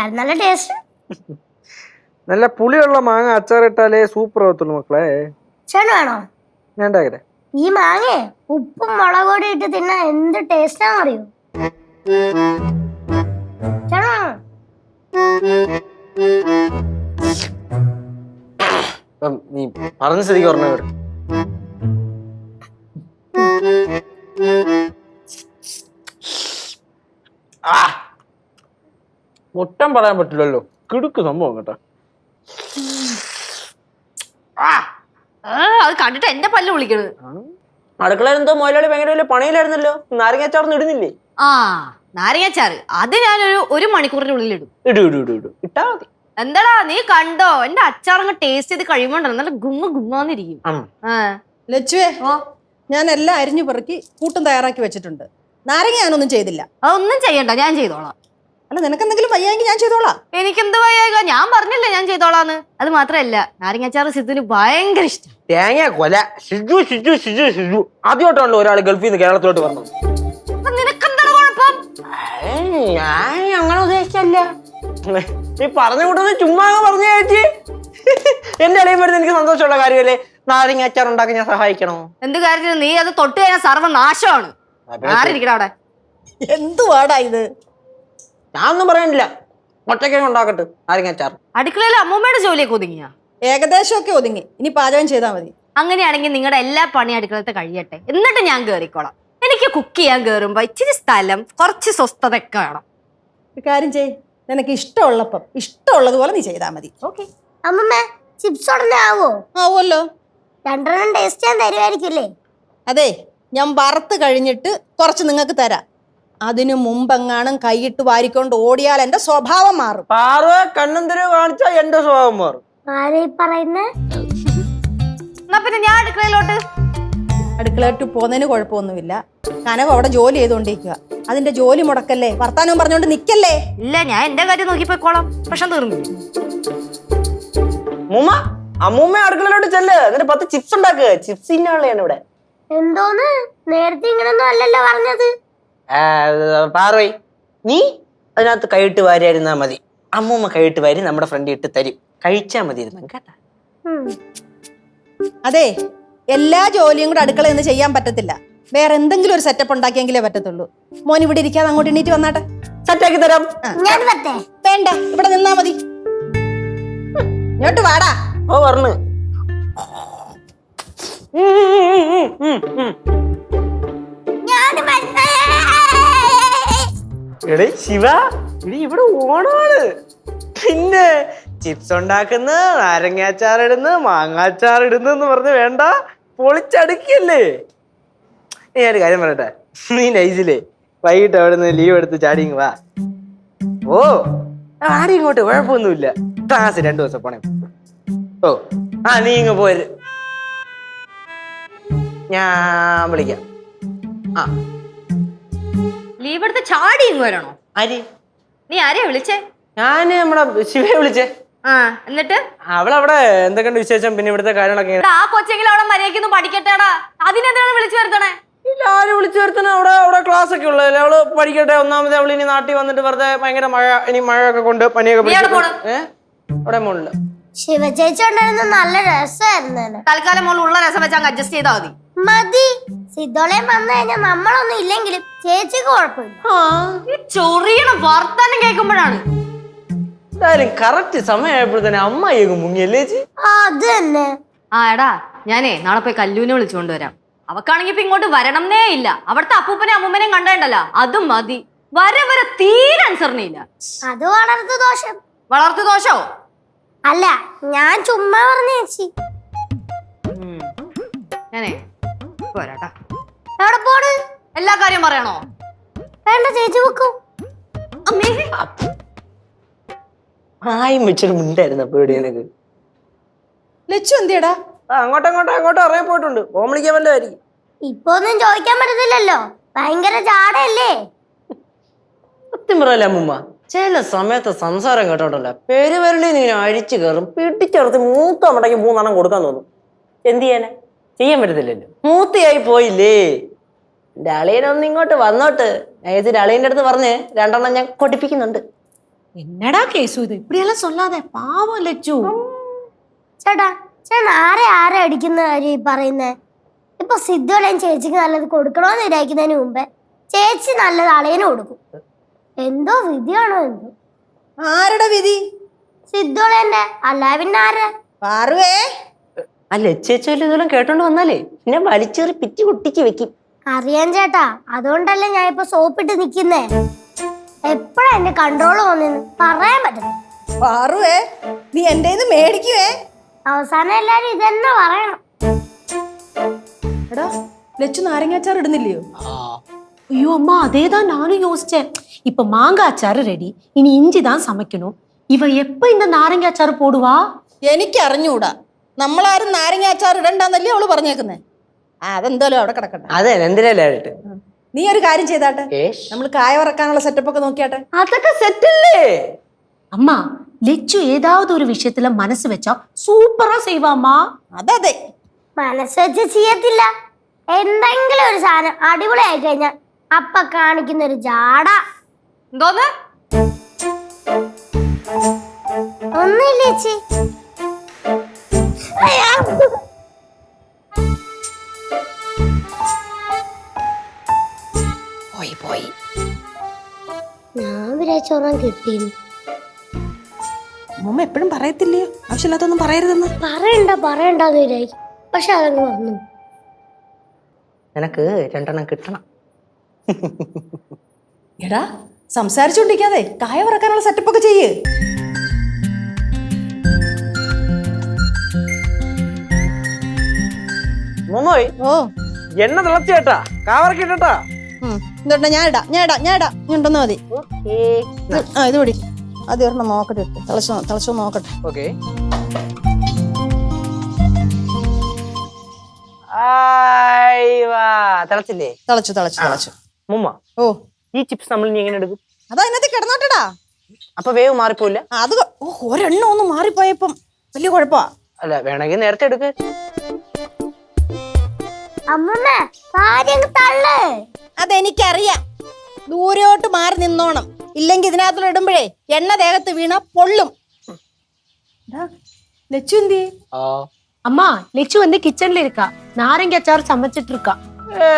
എന്നാലും നല്ല ടേസ്റ്റ് നല്ല പുളിയുള്ള മാങ്ങ അച്ചാറിട്ടാലേ സൂപ്പർ ആവത്തുള്ളൂ മക്കളെ. ചേട്ടൻ വേണോ? വേണ്ടാകരെ ഈ മാങ്ങ ഉപ്പും മുളക് പൊടി ഇട്ട് തിന്നാൻ എന്ത് ടേസ്റ്റാന്ന് അറിയോ ചേട്ടൻ വേണോ? നീ പറഞ്ഞ സ്ഥിതിക്ക് പറഞ്ഞ. മുട്ടം പറയാൻ പറ്റില്ലല്ലോ. കിടുക്ക് സംഭവം കേട്ടോ. ആ, അത് കണ്ടിട്ട് എന്റെ പല്ല് വിളിക്കണത് അടുക്കളയിൽ എന്തോ മുതലാളി ഭയങ്കര വലിയ പണിയിലായിരുന്നല്ലോ. നാരങ്ങാച്ചാർന്ന് ഇടുന്നില്ലേ? ആ നാരങ്ങാച്ചാറ് അത് ഞാനൊരു ഒരു മണിക്കൂറിനുള്ളിൽ ഇടും ഇടു ഇടു ഇടു ഇടു. ഇട്ടാ മതി. എന്താടാ നീ കണ്ടോ? എന്റെ അച്ചാറങ്ങ് ടേസ്റ്റ് ചെയ്ത് കഴിയുമ്പോണ്ടല്ലോ. നല്ല ഗുമ്മ ഗുമ്മാന്നിരിക്കും. ആ. ലച്ചുവേ ഓ. ഞാൻ എല്ലാം അരിഞ്ഞു പെറുക്കി കൂട്ടും തയ്യാറാക്കി വെച്ചിട്ടുണ്ട്. നാരങ്ങ ഞാനൊന്നും ചെയ്തില്ല. അതൊന്നും ചെയ്യണ്ട ഞാൻ ചെയ്തോളാം. അല്ല നിനക്ക് എന്തെങ്കിലും വയ്യായെങ്കിൽ ഞാൻ ചെയ്തോളാം. എനിക്കെന്ത് വയ്യായോ ഞാൻ പറഞ്ഞില്ല ഞാൻ ചെയ്തോളാന്ന്. അത് മാത്രല്ല നാരങ്ങാച്ചാറ് സിദ്ധുവിന് ഭയങ്കര ഇഷ്ടം. തേങ്ങ കൊല. ഷിജു ഷിജു ഷിജു ഷിജു ആദ്യമായിട്ടാണല്ലോ ഒരാൾ ഗൾഫിൽ നിന്ന് കേരളത്തിലോട്ട് വന്നത്. അപ്പൊ നിനക്കെന്താണ് കുഴപ്പം? ഞാൻ അങ്ങനെ ഉദ്ദേശിച്ചല്ല. നീ പറഞ്ഞു കൂട്ടുന്നത് ചുമ്മാ അങ്ങ് പറഞ്ഞു ചേച്ചി. എന്റെ ഇടയിൽ വരുന്ന എനിക്ക് സന്തോഷമുള്ള കാര്യമല്ലേ? നാരങ്ങ അച്ചാർ ഉണ്ടാക്കി ഞാൻ സഹായിക്കണോ? എന്ത് കാര്യത്തിന് നീ അത് തൊട്ട് കഴിഞ്ഞാൽ സർവനാശമാണ് ആരിരിക്കട അവിടെ? എന്തുവാടാ ഇത്? ഞാനൊന്നും പറയാനില്ല. ഒറ്റയ്ക്ക് ഉണ്ടാക്കട്ടെ. ആരെങ്കിലും അച്ചാർ അടുക്കളയിൽ അമ്മൂമ്മയുടെ ജോലിയൊക്കെ ഒതുങ്ങിയ? ഏകദേശമൊക്കെ ഒതുങ്ങി. ഇനി പാചകം ചെയ്താൽ മതി. അങ്ങനെയാണെങ്കിൽ നിങ്ങളുടെ എല്ലാ പണി അടുക്കളത്തെ കഴിയട്ടെ. എന്നിട്ട് ഞാൻ കേറിക്കോളാം. എനിക്ക് കുക്ക് ചെയ്യാൻ കേറുമ്പോ ഇച്ചിരി സ്ഥലം കുറച്ച് സ്വസ്ഥത ഒക്കെ വേണം. ഒരു കാര്യം ചെയ് നിനക്ക് ഇഷ്ടമുള്ളപ്പം ഇഷ്ടമുള്ളതുപോലെ നീ ചെയ്താൽ മതി. ഓക്കെ അമ്മമ്മ ചിപ്സ് ഉടനെ ആവോ? ആവുമല്ലോ. രണ്ടെണ്ണം ടേസ്റ്റ് ചെയ്യാൻ തരുമായിരിക്കില്ലേ അതെ ഞാൻ വറുത്ത് കഴിഞ്ഞിട്ട് കുറച്ച് നിങ്ങൾക്ക് തരാം. അതിനു മുമ്പെങ്ങാനും കൈയിട്ട് വാരിക്കൊണ്ട് ഓടിയാൽ എന്റെ സ്വഭാവം മാറും. പാറ കണ്ണന്തര കാണിച്ചാൽ എന്റെ സ്വഭാവം മാറും. എന്നാ പിന്നെ ഞാൻ അടുക്കളയിലോട്ട്? അടുക്കളയിട്ട് പോകുന്നതിന് കുഴപ്പമൊന്നുമില്ല. കനവ് അവിടെ ജോലി ചെയ്തുകൊണ്ടിരിക്കുക അതിന്റെ ജോലി മുടക്കല്ലേ? വർത്താനവും പറഞ്ഞുകൊണ്ട് നിക്കല്ലേ? ഇല്ല ഞാൻ എന്റെ കാര്യം നോക്കി പോയിക്കോളാം പ്രശ്നം തീർന്നു. മുമ്മ അമ്മൂമ്മ അടുക്കളയിലോട്ട് ചെല്ല്. എന്നിട്ട് പത്ത് ചിപ്സ് ഉണ്ടാക്കുക ചിപ്സ് ഇന്നുള്ളതാണ് ഇവിടെ. എന്തോന്ന്? നേരത്തെ ഇങ്ങനൊന്നും അല്ലല്ലോ പറഞ്ഞത്. പാറോയ് നീ അതിനകത്ത് കൈയിട്ട് വാരിയായിരുന്നാ മതി. അമ്മൂമ്മ കൈയിട്ട് വാരി നമ്മുടെ ഫ്രണ്ട് ഇട്ട് തരും. കഴിച്ചാ മതി ഇരുന്നു കേട്ടാ അതെ എല്ലാ ജോലിയും കൂടെ അടുക്കളയിൽ നിന്ന് ചെയ്യാൻ പറ്റത്തില്ല. വേറെ എന്തെങ്കിലും ഒരു സെറ്റപ്പ് ഉണ്ടാക്കിയെങ്കിലേ പറ്റത്തുള്ളൂ. മോൻ ഇവിടെ ഇരിക്കാതെ അങ്ങോട്ട് എണീറ്റ് വന്നാട്ടെ? സെറ്റാക്കി തരാം. ഞാൻ പറ്റേ വേണ്ട ഇവിടെ നിന്നാ മതി. ഇങ്ങോട്ട് വാടാ. ഓ പറഞ്ഞു എടേ ശിവ ഇടി ഇവിടെ ഓണാണ് പിന്നെ ചിപ്സ് ഉണ്ടാക്കുന്ന നാരങ്ങാച്ചാർ ഇടുന്ന മാങ്ങാച്ചാർ ഇടുന്നു എന്ന് പറഞ്ഞ് വേണ്ട പൊളിച്ചടുക്കിയല്ലേ. നീ ഒരു കാര്യം പറയട്ടെ നീ നൈസിലേ വൈകിട്ട് അവിടെ നിന്ന് ലീവ് എടുത്ത് ചാടിങ് വാ. ഓ ആടി ഇങ്ങോട്ട് കുഴപ്പമൊന്നുമില്ല. ക്ലാസ് രണ്ടു ദിവസം പോണേ. ഓ ആ നീ ഇങ്ങ് പോര്. ഞാൻ വിളിക്കാം. ആ. ലീവ് എടുത്ത് ചാടി ഇങ്ങ് വരണോ? അരി നീ ആരെയാ വിളിച്ചേ? ഞാൻ നമ്മുടെ ശിവയെ വിളിച്ചേ. ആ എന്നിട്ട്? അവളവിടെ എന്തൊക്കെയുണ്ട് വിശേഷം? പിന്നെ ഇവിടുത്തെ കാര്യങ്ങളൊക്കെ എടാ, ആ കൊച്ചെങ്കിലും അവിടെ മര്യാദയ്ക്കൊന്നും പഠിക്കട്ടെടാ. അതിനെന്താണ് വിളിച്ചു വരുത്തണേ? ഇല്ല ആരും വിളിച്ചു വരുത്തണ? അവിടെ അവിടെ ക്ലാസ് ഒക്കെ ഉള്ളതല്ലേ അവൾ പഠിക്കട്ടെ. ഒന്നാമത് അവൾ ഇനി നാട്ടിൽ വന്നിട്ട് വെറുതെ ഭയങ്കര മഴ ഇനി മഴയൊക്കെ കൊണ്ട് പനിയൊക്കെ നീ ഏ? അവിടെ മുകളിൽ ശിവചേച്ചി ഉണ്ടായിരുന്ന നല്ല രസമായിരുന്നു തൽക്കാലം മോൾ ഉള്ള രസം വെച്ച് അങ്ങ് അഡ്ജസ്റ്റ് ചെയ്താൽ മതി. മതി. സിദ്ധോളയും വന്നു കഴിഞ്ഞാൽ നമ്മളൊന്നും ഇല്ലെങ്കിലും ചേച്ചിക്ക് കുഴപ്പമില്ല. ഈ ചൊറിയണ വർത്താനം കേൾക്കുമ്പോഴാണ്. എന്തായാലും കറക്റ്റ് സമയമായപ്പോഴത്തേനെ അമ്മായിയൊക്കെ മുങ്ങിയല്ലേ ചേച്ചി? അത് തന്നെ. ആ എടാ ഞാനേ നാളെ പോയി കല്ലൂനെ വിളിച്ചുകൊണ്ട് വരാം. അവക്കാണെങ്കി ഇപ്പൊ ഇങ്ങോട്ട് വരണംന്നേ ഇല്ല. അവിടുത്തെ അപ്പൂപ്പനെ അമ്മൂമ്മനെയും കണ്ടേണ്ടല്ലോ. അതും മതി. വരെ വരെ തീരെ അനുസരണയില്ല അത് വളർത്തു ദോഷം. വളർത്തു ദോഷോ? അല്ല ഞാൻ ചുമ്മാ പറഞ്ഞേച്ചി ഞാനേ പോരാട്ടാ എവിടെ പോണ്? എല്ലാ കാര്യം പറയണോ? വേണ്ട ചേച്ചി വെക്കും അമ്മേ. ആയും മുണ്ടായിരുന്നു അപ്പൊ ഇവിടെ എനിക്ക് ലച്ചു എന്തിയടാ? ആ അങ്ങോട്ടും അങ്ങോട്ടും അങ്ങോട്ടും ഇറങ്ങി പോയിട്ടുണ്ട്. വല്ലതായിരിക്കും ഇപ്പൊ ഒന്നും ചോദിക്കാൻ പറ്റത്തില്ലല്ലോ. ഭയങ്കര ചാടയല്ലേ? സത്യം പറയല്ലേ അമ്മൂമ്മ? ചില സമയത്ത് സംസാരം കേട്ടോണ്ടല്ലോ പെരുവരളിൽ നിന്ന് ഇങ്ങനെ അഴിച്ചു കയറും. പിടിച്ചെടുത്ത് മൂത്ത അമ്മടേക്ക് മൂന്നെണ്ണം കൊടുക്കാൻ തോന്നും. എന്ത് ചെയ്യാനാ? ചെയ്യാൻ പറ്റത്തില്ലല്ലോ. മൂത്തിയായി പോയില്ലേ? എന്റെ അളിയനൊന്ന് ഇങ്ങോട്ട് വന്നോട്ട്. ഏതൊരു അളിയന്റെ അടുത്ത് പറഞ്ഞ് രണ്ടെണ്ണം ഞാൻ കൊടിപ്പിക്കുന്നുണ്ട്. എന്നടാ കേസു ഇത്? ഇപ്പടിയെല്ലാം സൊല്ലാതെ? പാവം ലച്ചു. ചേട്ടാ ചേട്ടൻ ആരെ ആരെ അടിക്കുന്ന കാര്യം ഈ പറയുന്നേ? ഇപ്പൊ സിദ്ധുവളയും ചേച്ചിക്ക് നല്ലത് കൊടുക്കണോന്ന് വിചാരിക്കുന്നതിന് മുമ്പേ ചേച്ചി നല്ലത് അളയന് കൊടുക്കും. എന്തോ വിധിയാണോ എന്തോ? ആരുടെ വിധി? സിദ്ധുവളേന്റെ അല്ല ആരെ പാറുവേ. ആ ലച്ചേച്ചു ഇതെല്ലാം കേട്ടോണ്ട് വന്നാലേ പിന്നെ വലിച്ചേറി പിറ്റി കുട്ടിക്ക് വെക്കും അറിയാൻ ചേട്ടാ അതുകൊണ്ടല്ലേ ഞാൻ ഇപ്പൊ സോപ്പിട്ട് നിക്കുന്നേ എപ്പോഴാ എന്റെ കൺട്രോൾ വന്നെന്ന് പറയാൻ പറ്റുന്നു പാറുവേ നീ എൻ്റെ മേടിക്കുവേ അവസാനം എല്ലാരും ഇതെന്നെ പറയണം എടാ ലച്ചു നാരങ്ങാച്ചാർ ഇടുന്നില്ലയോ ஐயோ அம்மா அதே தான் நானும் யோசிச்சேன் இப்ப மாங்காய் அச்சாறு ரெடி இனி இஞ்சி தான் சமைக்கணும் இவ எப்ப இந்த நாரங்காய் அச்சாறு போடுவா എനിക്ക് നമ്മളാരും നാരങ്ങ അച്ചാർ ഇടണ്ടെന്നല്ലേ അവൾ പറഞ്ഞേക്കുന്നേ? ആ അതെന്തായാലും അവിടെ കിടക്കട്ടെ. അതെ എന്തിനല്ലായിട്ട് നീ ഒരു കാര്യം ചെയ്താട്ടെ. നമ്മൾ കായ വറക്കാനുള്ള സെറ്റപ്പ് ഒക്കെ നോക്കിയാട്ടെ. അതൊക്കെ സെറ്റല്ലേ അമ്മ ലച്ചു ഏതാവത് ഒരു വിഷയത്തിൽ മനസ്സ് വെച്ചാ സൂപ്പറാ ചെയ്വാമ്മ അതെ മനസ്സ് വെച്ച് ചെയ്യത്തില്ല. എന്തെങ്കിലും ഒരു സാധനം അടിപൊളിയായി കഴിഞ്ഞാൽ അപ്പ കാണിക്കുന്ന ഒരു ജാട. എന്തോന്ന്? ഒന്നുമില്ല പോയി പോയി. ഞാൻ വിചാരിച്ചോറാൻ കിട്ടിയിരുന്നു അമ്മ എപ്പോഴും പറയത്തില്ലയോ? ആവശ്യമില്ലാത്തൊന്നും പറയരുതെന്ന്. പറയണ്ട പറയണ്ടെന്ന് വിചാരിക്കും. പക്ഷെ അതങ്ങ് വന്നു. നിനക്ക് രണ്ടെണ്ണം കിട്ടണം. എടാ സംസാരിച്ചോണ്ടിരിക്കാതെ കായ വറക്കാനുള്ള സെറ്റപ്പ് ഒക്കെ ചെയ്യ്. മോമോയ് ഓ. എണ്ണ തിളച്ചേട്ടാ കാവറക്ക് ഇട്ടാ ഇതോട്ടെ ഞാൻ ഇടാം ഞാൻ ഇടാം ഞാൻ ഇടാം. ഉണ്ടെന്ന് മതി. ആ ഇത് പിടി. അത് ഒരെണ്ണം നോക്കട്ടെ ഇട്ട്. തിളച്ചോ തിളച്ചോ നോക്കട്ടെ. ഓക്കെ. തിളച്ചില്ലേ? തിളച്ചു തിളച്ചു തിളച്ചു. മുമ്മ. ഓ. ഈ ചിപ്സ് നമ്മൾ ഇനി എങ്ങനെ എടുക്കും? അതാ അതിനകത്ത് കിടന്നോട്ടടാ. അപ്പൊ വേവ് മാറിപ്പോയില്ല അത് ഒരെണ്ണം ഒന്ന് മാറിപ്പോയപ്പം വലിയ കുഴപ്പമാ. അല്ല വേണമെങ്കിൽ നേരത്തെ എടുക്ക്. അതെനിക്കറിയാം. ദൂരോട്ട് മാറി നിന്നോണം. ഇല്ലെങ്കി ഇതിനകത്തോട് ഇടുമ്പോഴേ എണ്ണ ദേഹത്ത് വീണ പൊള്ളും. അമ്മ ലച്ചു എന്ത് കിച്ചണിലിരിക്ക? നാരങ്ങ അച്ചാർ ചമച്ചിട്ടിരിക്ക ഏ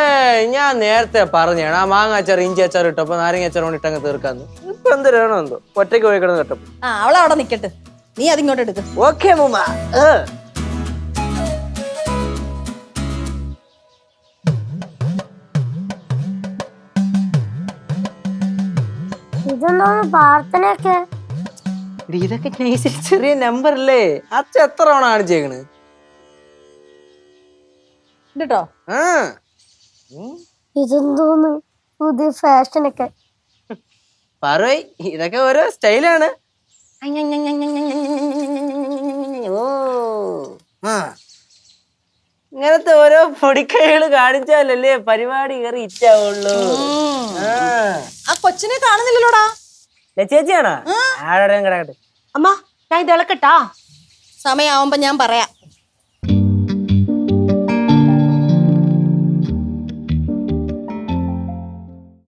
ഞാൻ നേരത്തെ പറഞ്ഞാണ് ആ മാങ്ങ അച്ചാർ ഇഞ്ചി അച്ചാർ ഇട്ടപ്പോ നാരങ്ങ അച്ചാർ കൊണ്ട് ഇട്ടങ്ങ് തീർക്കാന്ന്. ഇപ്പൊ എന്തിനാണോ എന്തോ? ഒറ്റയ്ക്ക് പോയി കിടന്നു കിട്ടും. ആ അവളവിടെ നിക്കട്ടെ. നീ അതിങ്ങോട്ട് എടുക്കും. ഓക്കെ മുമ്മ ഏ. ഇതെന്തോന്ന് പ്രാർത്ഥനയൊക്കെ ഇതൊക്കെ നൈസിൽ ചെറിയ നമ്പർ അല്ലേ അച്ഛ എത്ര തവണ കാണിച്ചേക്കണ് കേട്ടോ ആ ഇതെന്തോന്ന് പുതിയ ഫാഷനൊക്കെ പറയ് ഇതൊക്കെ ഓരോ സ്റ്റൈലാണ് ഓ ആ ഇങ്ങനത്തെ ഓരോ പൊടിക്കൈകൾ കാണിച്ചാലല്ലേ പരിപാടി കയറി ഇറ്റാവുള്ളൂ. ആ. കൊച്ചിനെ കാണുന്നില്ലല്ലോടാ? ചേച്ചിയാണോ? ആരോടും കിടക്കട്ടെ അമ്മ ഞാൻ ഇത് ഇളക്കട്ടാ. സമയാവുമ്പോ ഞാൻ പറയാം.